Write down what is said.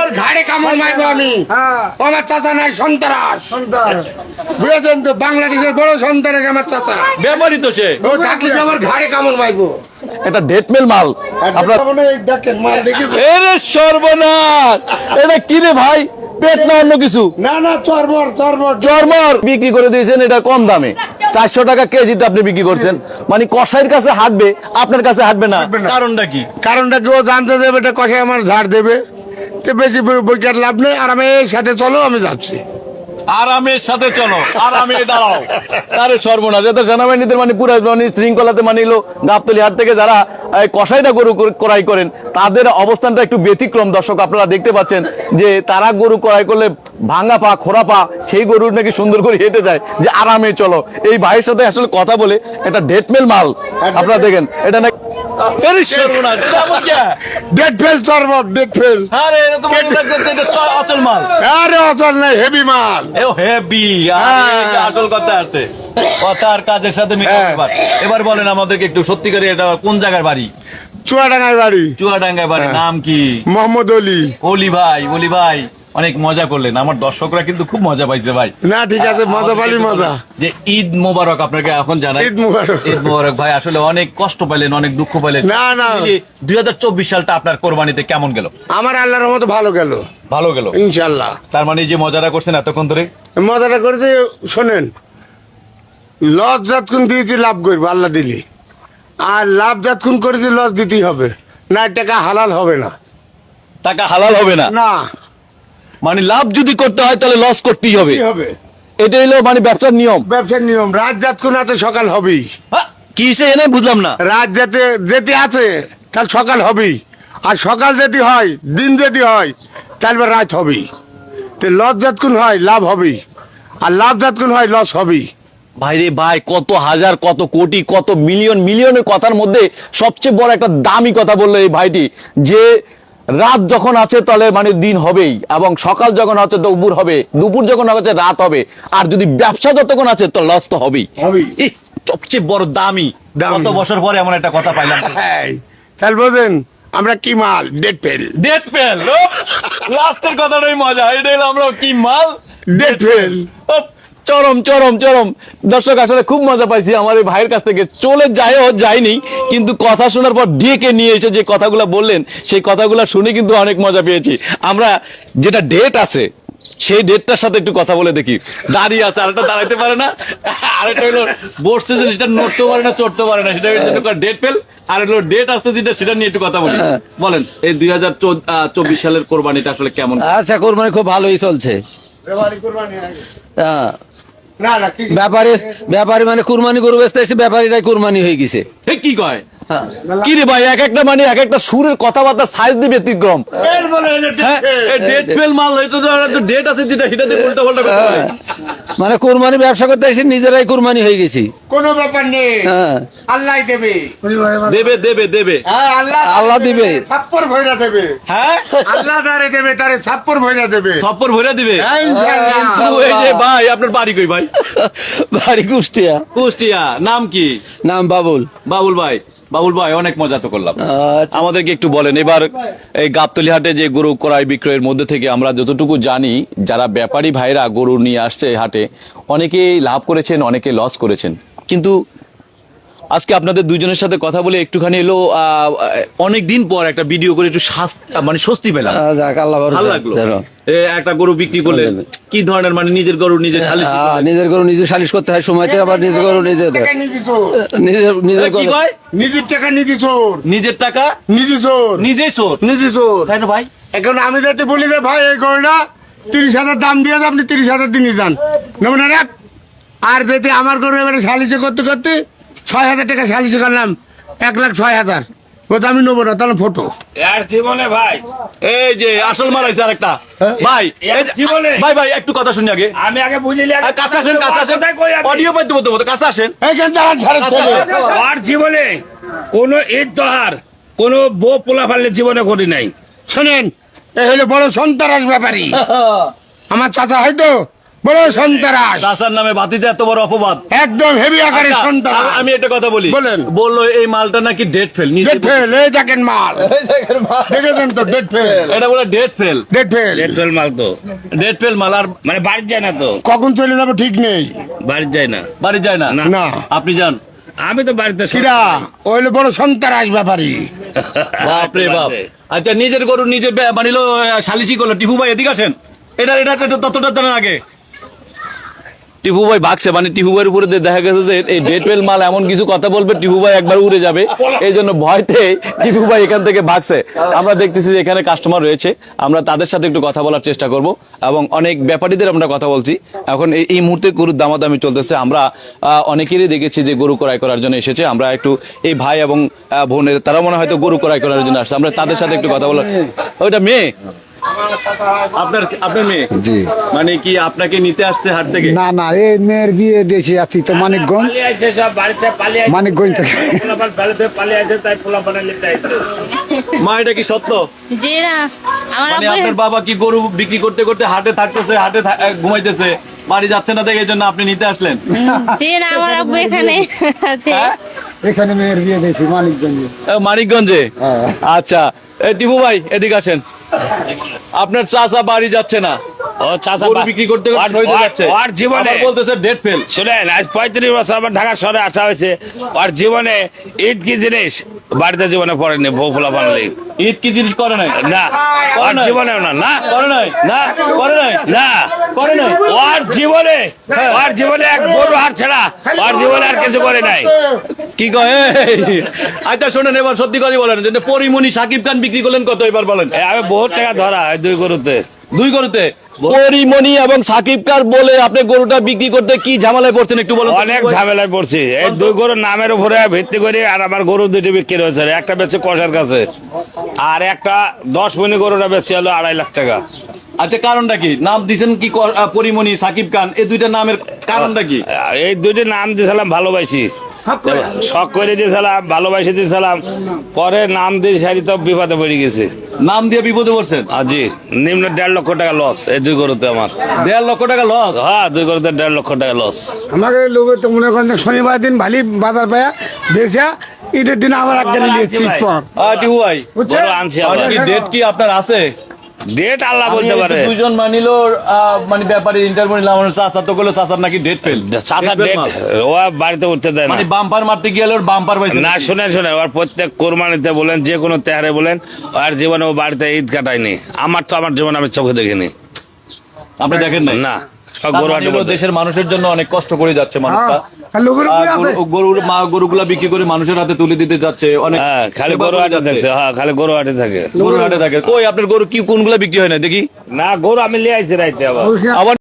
ওর ঘাড়ে কামড় মারবো আমি। হ্যাঁ। আমার চাচা নাই সন্ত্রাস। বুঝেছেন তো? বাংলাদেশের বড় সন্ত্রাস আমার চাচা। ব্যাপারই তো সে। ও থাকলে আমার ঘাড়ে কামড় মারবো। এটা ডেটমেল মাল। আপনার আপনার দেখেন মাল দেখি এরে সর্বনাশ! এটা কি রে ভাই? পেট না অন্য কিছু? না না চরবর চরবর চরমর! বিক্রি করে দিয়েছেন এটা কম দামে। চারশো টাকা কেজিতে আপনি বিক্রি করছেন। মানে কসাইয়ের কাছে হাঁটবে আপনার কাছে হাঁটবে না। কারণটা কি? কারণটা কেউ জানতে দেবে এটা কষে আমার ঝাড় দেবে? বেশি বইকার লাভ নেই আর আমি এই সাথে চলো আমি যাচ্ছি। আরামের সাথে চলো আরামে দাঁড়াও। আরে সর্বনাশ এত সেনাবাহিনীদের মানে পুরো মানে শৃঙ্খলাতে মানিল গাবতলি হাট থেকে যারা গরু ক্রয় করেন তাদের অবস্থানটা একটু ব্যতিক্রম দর্শক আপনারা দেখতে পাচ্ছেন যে তারা গরু ক্রয় করলে ভাঙা পা খোরা পা সেই গরু নাকি সুন্দর করে হেঁটে যায় যে আরামে চলো। এই ভাইয়ের সাথে আসলে কথা বলে এটা ডেটমেল মাল আপনারা দেখেন এটা নাকি আরে সর্বনাশ এটা আবার কি? ডেট ফেল চরবর ডেট ফেল আরে এটা তো মনে লাগছে এটা অচল মাল। আরে অচল নাই হেভি মাল। এ হেভি। আসল কথা আছে। কথা আর কাজের সাথে মিল হ্যাঁ। এবার বলেন আমাদেরকে একটু সত্যিকারে এটা কোন জায়গার বাড়ি? চুয়াডাঙ্গার বাড়ি। চুয়াডাঙ্গায় বাড়ি হ্যাঁ। নাম কি? মোহাম্মদ অলি। অলি ভাই অলি ভাই। অনেক মজা করলেন। আমার দর্শকরা কিন্তু খুব মজা পাইছে ভাই। না ঠিক আছে মজা পালি মজা। যে ঈদ মোবারক আপনাকে এখন জানাই। ঈদ মোবারক। ঈদ মোবারক ভাই আসলে অনেক কষ্ট পাইলেন অনেক দুঃখ পাইলেন। না, না। দুই হাজার চব্বিশ সালটা আপনার কোরবানিতে কেমন গেল? আমার আল্লাহর মতো ভালো গেল। ভালো গেল? ইনশাল্লাহ তার মানে যে মজাটা করছেন এতক্ষণ ধরে? মজাটা করেছে শোনেন লজ যতক্ষণ দিয়েছি লাভ করব আল্লাহ দিলি। আর লাভ যতক্ষণ করেছি লস দিতেই হবে না টাকা হালাল হবে না। টাকা হালাল হবে না? না। মানে লাভ যদি করতে হয় তাহলে লস করতেই হবে। হবে? এটা হলো মানে ব্যবসার নিয়ম। ব্যবসার নিয়ম। রাত যতক্ষণ আছে সকাল হবেই। কি সে এনে বুঝলাম না। রাত যেতে যেতে আছে তাহলে সকাল হবেই। আর সকাল যদি হয় দিন যদি হয় তাহলে রাত হবেই। তো লস যতক্ষণ হয় লাভ হবেই। আর লাভ যতক্ষণ হয় লস হবেই। ভাইরে ভাই কত হাজার কত কোটি কত মিলিয়ন মিলিয়নের কথার মধ্যে সবচেয়ে বড় একটা দামি কথা বলল এই ভাইটি যে রাত যখন আছে তাহলে মানে দিন হবেই এবং সকাল যখন আছে দুপুর হবে দুপুর যখন আছে রাত হবে আর যদি ব্যবসা যতক্ষণ আছে তো লস তো হবেই। সবচেয়ে বড় দামি। কত বছর পরে এমন একটা কথা পাইলাম। তাহলে বোঝেন আমরা কি মাল? ডেট ফেল ডেট ফেল লাস্টের কথাটাই মজা এটা আমরা কি মাল। ডেট ফেল উফ, চরম চরম চরম। দর্শক আসলে খুব মজা পাইছি। আমার এই ভাইয়ের কাছ থেকে চলে যায়ও যায়নি। কিন্তু কথা শোনার পর ডেকে নিয়ে এসে যে কথাগুলো বললেন সেই কথাগুলো শুনে কিন্তু অনেক মজা পেয়েছি। আমরা যেটা ডেট আছে সেই ডেটটার সাথে একটু কথা বলে দেখি। দাঁড়িয়ে আছে আরেকটা দাঁড়াইতে পারে না? আরেকটা হলো বসছে যে সেটা নড়তে পারে না চড়তে পারে না। সেটা ডেট পেল আর হলো ডেট আসছে যেটা সেটা নিয়ে একটু কথা বলি। বলেন এই দুই হাজার চব্বিশ সালের কোরবানিটা আসলে কেমন? আচ্ছা কোরবানি খুব ভালোই চলছে। হ্যাঁ। ব্যাপারী ব্যাপারী মানে কুরবানি গরু বেচতে এসে ব্যাপারীরাই কুরবানি হয়ে গেছে। কি কয়? হ্যাঁ। কি রে ভাই এক একটা মানে এক একটা সুরের কথাবার্তা সাইজ দিয়ে ব্যতিক্রম হ্যাঁ। Date fail. মাল হয়তো ডেট আছে যেটা সেটা দিয়ে উল্টা পাল্টা কথা। মানে কুরবানি ব্যবসা করতে এসে নিজেরাই কুরবানি হয়ে গেছি। কোনো ব্যাপার নেই। হ্যাঁ। আল্লাহ দেবে। দেবে দেবে দেবে। হ্যাঁ আল্লাহ আল্লাহ দিবে। ছাপ্পর ভৈরা দেবে। হ্যাঁ? আল্লাহ তারে দেবে তারে ছাপ্পর ভৈরা দেবে। সপ্পর ভরে দিবে? হ্যাঁ, ভাই আপনার বাড়ি কই ভাই? বাড়ি কুষ্টিয়া। কুষ্টিয়া। নাম কি? নাম বাবুল। বাবুল ভাই বাবুল ভাই অনেক মজা তো করলাম আচ্ছা। আমাদেরকে একটু বলেন এবার এই গাবতলি হাটে যে গরু ক্রয় বিক্রয়ের মধ্যে থেকে আমরা যতটুকু জানি যারা ব্যাপারী ভাইরা গরু নিয়ে আসছে হাটে অনেকেই লাভ করেছেন অনেকে লস করেছেন কিন্তু আজকে আপনাদের দুজনের সাথে কথা বলে একটুখানি এলো অনেক দিন পর একটা ভিডিও করে একটু মানে স্বস্তি পেলাম। ভালো লাগল। একটা গরু বিক্রি করলেন। কি ধরনের মানে নিজের গরু নিজে সালিশ নিজের গরু নিজে সালিশ করতে হয় সময়তে আবার নিজের গরু নিজে দেয়। টাকা নিজে চোর। নিজের নিজের কি কয়? নিজের টাকা নিজে চোর। নিজের টাকা? নিজে চোর। নিজেই চোর? নিজে চোর। তাই না ভাই? এখন আমি যাতে বলি যে ভাই এই গরুটা তিরিশ হাজার দাম দিয়ে আপনি তিরিশ হাজার দিয়ে যান নেবেন আর যদি আমার গরু এবারে সালিশে করতে করতে ছয় হাজার টাকা সালিশে করলাম এক লাখ ছয় হাজার। ও তো আমি নেব না তাহলে ফটো। আর জীবনে ভাই। এই যে আসল মারাইছে আরেকটা। ভাই জীবনে। ভাই ভাই একটু কথা শুনি আগে। আমি আগে বুঝলি কাছে আসেন কাছে আসেন। অডিও পাইতে বলতে বলতে কাছে আসেন। আর জীবনে কোন ঈদ দহার কোন বউ পোলা ফাললে জীবনে করি নাই। শোনেন এই হলো বড় সন্তারাস ব্যাপারী। আমার চাচা হয়তো বড় সন্তারাস। চাচার নামে বাতিতে এত বড় অপবাদ। একদম হেভি আকারে আচ্ছা, আমি- আমি একটা কথা বলি। বলেন। বলল এই মালটা নাকি ডেট ফেল ডেট ফেল এই দেখেন মাল। দেখেছেন তো ডেট ফেল এটা বলে date fail date fail petrol মাল তো। ডেট ফেল মাল আর মানে বাড়ি যায় না তো। কখন চলে যাব ঠিক নেই। বাড়ি যায় না। বাড়ি যায় না? না। না। আপনি যান। আমি তো বাড়িতে কিরা? ওইলে বড় সন্তারাস ব্যাপারী। বাপরে বাপ। আচ্ছা নিজের গরু নিজের আহ, সালিসি করল। টিপু ভাই এদিকে আসেন। এটা এটা এটা ততটা জানার আগে। টিপু ভাই ভাগছে মানে টিপু ভাইয়ের উপরে দেখা গেছে যে এই ডেটওয়েল মাল এমন কিছু কথা বলবে, টিপু ভাই একবার উড়ে যাবে। এই জন্য ভয়তে টিপু ভাই এখান থেকে ভাগছে আমরা দেখতেছি যে এখানে কাস্টমার রয়েছে। আমরা তাদের সাথে একটু কথা বলার চেষ্টা করব এবং অনেক ব্যাপারীদের আমরা কথা বলছি। এখন এই- মুহূর্তে গরুর দামাদামি চলতেছে। আমরা অনেকেরই দেখেছি যে গরু ক্রয় করার জন্য এসেছে। আমরা একটু এই ভাই এবং বোনের, তারা মনে হয়তো গরু ক্রয় করার জন্য আসছে। আমরা তাদের সাথে একটু কথা বলার ওইটা মেয়ে? আপনার আপনার মেয়ে? জি। মানে কি আপনাকে নিতে আসছে হাট থেকে? না না এই মেয়ের বিয়ে দিয়েছি আতি তো মানিকগঞ্জ। পালিয়ে আসছে সব বাড়িতে পালিয়ে আসছে। মানিকগঞ্জ থেকে। পোলাপান বাড়িতে পালিয়ে আসছে তাই পোলাপানে নিতে আসছে মা এটা কি সত্য? জি না মানে আপনার বাবা কি গরু বিক্রি করতে করতে হাটে থাকতেছে হাটে ঘুমাইতেছে বাড়ি যাচ্ছে না দেখে এই জন্য আপনি নিতে আসলেন? জি না আমার আব্বু এখানে আছে। হ্যাঁ? এখানে মেয়ের বিয়ে দিয়েছি মানিকগঞ্জে। মানিকগঞ্জে? হ্যাঁ। আচ্ছা। এই টিপু ভাই এদিকে আসেন। আপনার চাচা বাড়ি যাচ্ছে না। ও চাচা বিক্রি করতে করতে ওর- শহীদ ওর- যাচ্ছে। ওর জীবনে বলতেছে ডেট ফেল শুনেন আজ পঁয়ত্রিশ বছর আমার ঢাকা শহরে আসা হয়েছে। জীবনে ঈদ কি জিনিস বাড়িতে জীবনে পড়েনি বউ পোলা বানালি? ঈদ কি জিনিস করে নাই? না না না? করে নাই। না? করে নাই। না? করে নাই ওর জীবনে ওর জীবনে এক গরু হাট ছাড়া ওর জীবনে আর কিছু করে নাই। কি কয় আচ্ছা শোনেন এবার সত্যি কথা বলেন যে পরিমণি সাকিব খান বিক্রি করলেন কত এবার বলেন। আমি বহুত টাকা ধরা দুই গরুতে। দুই গরুতে? পরিমণি এবং সাকিব খান বলে আপনি গরুটা বিক্রি করতে কি ঝামেলায় পড়ছেন একটু বলেন অনেক ঝামেলায় পড়ছি। এই দুই গরুর নামের উপরে ভিত্তি করে আর আমার গরু দুটি বিক্রি হয়েছে। একটা বেচছে কষার কাছে। আর একটা দশ মিনি গরুটা বেচছে হলো আড়াই লাখ টাকা। আচ্ছা কারণটা কি? নাম দিছেন কি পরিমণি সাকিব খান এই দুইটা নামের কারণটা কি? এই দুটি নাম দিয়েছিলাম ভালোবাসি। শখ করে। দিয়েছিলাম ভালোবাসি দিয়েছিলাম পরে নাম দিয়ে সারি তো বিপদে পড়ে গেছে। নাম দিয়ে বিপদে পড়ছেন? আজি নিম্ন দেড় লক্ষ টাকা লস এই দুই গরুতে আমার। দেড় লক্ষ টাকা লস হ্যাঁ দুই গরুতে দেড় লক্ষ টাকা লস আমাকে লোকে তো মনে করেন যে শনিবার দিন ভালি বাজার পায়া বেচা ঈদের দিন আবার একদিন নিয়েছি পর। আনছি ডেট কি আপনার আছে? ডেট আল্লাহ বলতে পারে। দুজন মানিল মানে ব্যাপারে ইন্টারভিউ নিলাম চাচা তো চাচার নাকি ডেট ফেল ডেট ও বাড়িতে উঠতে দেয় না। মানে বাম্পার মারতে গিয়ে ওর বাম্পার পাইছে না শুনে শুনে ওর প্রত্যেক কোরবানিতে বলেন যে কোনো তেহারে বলেন আর জীবনে ও বাড়িতে ঈদ কাটায়নি। আমার তো আমার জীবন আমি চোখে দেখিনি। আপনি দেখেন না। দেশের মানুষের জন্য অনেক কষ্ট করে যাচ্ছে মানুষটা। গরু- গরুর মা গরুগুলা বিক্রি করে মানুষের হাতে তুলে দিতে যাচ্ছে। অনেক হ্যাঁ খালি গরু করে হাটে থাকছে হ্যাঁ খালি গরু হাটে থাকে। গরু হাটে থাকে। কই আপনার গরু কি কোনগুলা বিক্রি হয় না দেখি। না গরু আমি লিয়ে আইছি রাইতে আবার। আবার